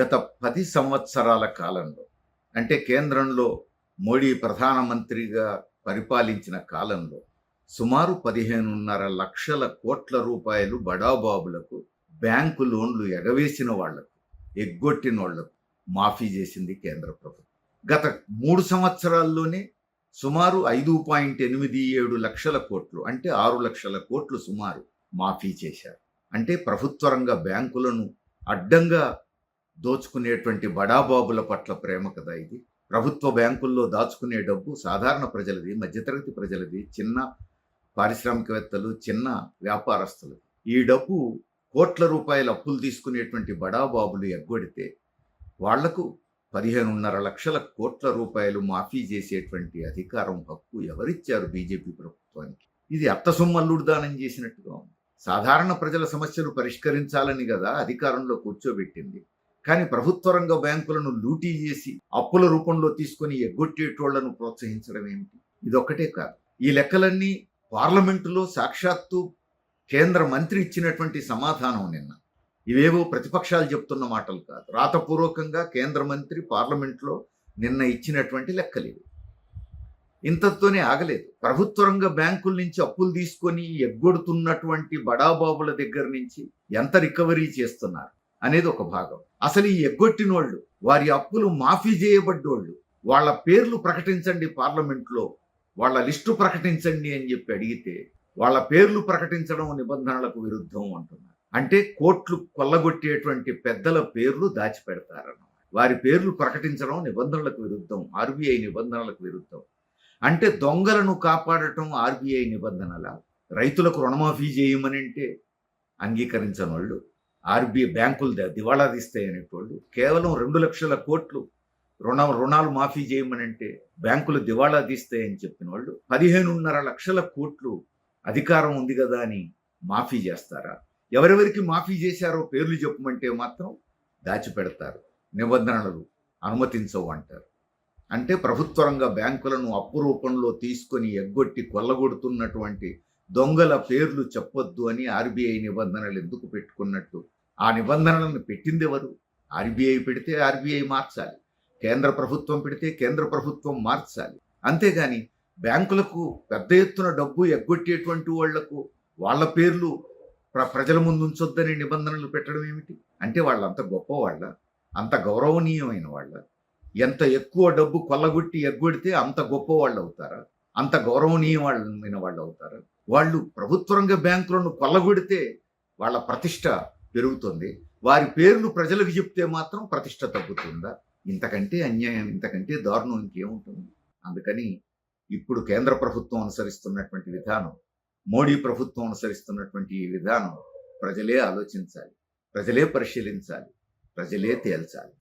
గత పది సంవత్సరాల కాలంలో అంటే కేంద్రంలో మోడీ ప్రధానమంత్రిగా పరిపాలించిన కాలంలో సుమారు పదిహేనున్నర లక్షల కోట్ల రూపాయలు బడాబాబులకు బ్యాంకు లోన్లు ఎగవేసిన వాళ్ళకు ఎగ్గొట్టిన వాళ్ళకు మాఫీ చేసింది కేంద్ర ప్రభుత్వం. గత మూడు సంవత్సరాల్లోనే సుమారు ఐదు పాయింట్ ఎనిమిది ఏడు లక్షల కోట్లు అంటే ఆరు లక్షల కోట్లు సుమారు మాఫీ చేశారు. అంటే ప్రభుత్వ రంగ బ్యాంకులను అడ్డంగా దోచుకునేటువంటి బడాబాబుల పట్ల ప్రేమ కదా ఇది. ప్రభుత్వ బ్యాంకుల్లో దాచుకునే డబ్బు సాధారణ ప్రజలది మధ్యతరగతి ప్రజలది చిన్న పారిశ్రామికవేత్తలు చిన్న వ్యాపారస్తులు. ఈ డబ్బు కోట్ల రూపాయల అప్పులు తీసుకునేటువంటి బడాబాబులు ఎగ్గొడితే వాళ్ళకు పదిహేనున్నర లక్షల కోట్ల రూపాయలు మాఫీ చేసేటువంటి అధికారం హక్కు ఎవరిచ్చారు బీజేపీ ప్రభుత్వానికి? ఇది అత్తసొమ్మల్లుడు దానం చేసినట్టుగా ఉంది. సాధారణ ప్రజల సమస్యలు పరిష్కరించాలని కదా అధికారంలో కూర్చోబెట్టింది. కానీ ప్రభుత్వ రంగ బ్యాంకులను లూటీ చేసి అప్పుల రూపంలో తీసుకొని ఎగ్గొట్టేటోళ్ళను ప్రోత్సహించడం ఏమిటి? ఇదొక్కటే కాదు. ఈ లెక్కలన్నీ పార్లమెంటులో సాక్షాత్తు కేంద్ర మంత్రి ఇచ్చినటువంటి సమాధానం నిన్న. ఇవేవో ప్రతిపక్షాలు చెప్తున్న మాటలు కాదు. రాతపూర్వకంగా కేంద్ర మంత్రి పార్లమెంట్లో నిన్న ఇచ్చినటువంటి లెక్కలు ఇంతతోనే ఆగలేదు. ప్రభుత్వ రంగ బ్యాంకుల నుంచి అప్పులు తీసుకొని ఎగ్గొడుతున్నటువంటి బడాబాబుల దగ్గర నుంచి ఎంత రికవరీ చేస్తున్నారు? అనేది ఒక భాగం. అసలు ఈ ఎగ్గొట్టిన వాళ్ళు వారి అప్పులు మాఫీ చేయబడ్డోళ్ళు వాళ్ళ పేర్లు ప్రకటించండి పార్లమెంట్లో వాళ్ళ లిస్టు ప్రకటించండి అని చెప్పి అడిగితే వాళ్ళ పేర్లు ప్రకటించడం నిబంధనలకు విరుద్ధం అంటున్నారు. అంటే కోట్లు కొల్లగొట్టేటువంటి పెద్దల పేర్లు దాచిపెడతారన్నమాట. వారి పేర్లు ప్రకటించడం నిబంధనలకు విరుద్ధం ఆర్బీఐ నిబంధనలకు విరుద్ధం. అంటే దొంగలను కాపాడటం ఆర్బీఐ నిబంధనల? రైతులకు రుణమాఫీ చేయమనంటే అంగీకరించని వాళ్ళు ఆర్బీఐ బ్యాంకులు దివాళా తీస్తాయనే వాళ్ళు కేవలం రెండు లక్షల కోట్లు రుణ రుణాలు మాఫీ చేయమని అంటే బ్యాంకులు దివాళా తీస్తాయని చెప్పిన వాళ్ళు పదిహేనున్నర లక్షల కోట్లు అధికారం ఉంది కదా అని మాఫీ చేస్తారా? ఎవరెవరికి మాఫీ చేశారో పేర్లు చెప్పమంటే మాత్రం దాచిపెడతారు. నిబంధనలు అనుమతించవు అంటారు అంటే ప్రభుత్వ రంగ బ్యాంకులను అప్పు రూపంలో తీసుకొని ఎగ్గొట్టి కొల్లగొడుతున్నటువంటి దొంగల పేర్లు చెప్పొద్దు అని ఆర్బీఐ నిబంధనలు ఎందుకు పెట్టుకున్నట్టు? ఆ నిబంధనలను పెట్టింది ఎవరు? ఆర్బీఐ పెడితే ఆర్బీఐ మార్చాలి. కేంద్ర ప్రభుత్వం పెడితే కేంద్ర ప్రభుత్వం మార్చాలి. అంతేగాని బ్యాంకులకు పెద్ద ఎత్తున డబ్బు ఎగ్గొట్టేటువంటి వాళ్ళకు వాళ్ళ పేర్లు ప్ర ప్రజల ముందు ఉంచొద్దని నిబంధనలు పెట్టడం ఏమిటి? అంటే వాళ్ళంత గొప్ప వాళ్ళ అంత గౌరవనీయమైన వాళ్ళ ఎంత ఎక్కువ డబ్బు కొల్లగొట్టి ఎగ్గొడితే అంత గొప్ప వాళ్ళు అవుతారా? అంత గౌరవనీయమైన వాళ్ళు అవుతారు. వాళ్ళు ప్రభుత్వ రంగ బ్యాంకులను కొల్లగొడితే వాళ్ళ ప్రతిష్ట పెరుగుతుంది. వారి పేర్లు ప్రజలకు చెప్తే మాత్రం ప్రతిష్ట తగ్గుతుందా? ఇంతకంటే అన్యాయం ఇంతకంటే దారుణం ఇంకేముంటుంది? అందుకని ఇప్పుడు కేంద్ర ప్రభుత్వం అనుసరిస్తున్నటువంటి విధానం మోడీ ప్రభుత్వం అనుసరిస్తున్నటువంటి ఈ విధానం ప్రజలే ఆలోచించాలి ప్రజలే పరిశీలించాలి ప్రజలే తేల్చాలి.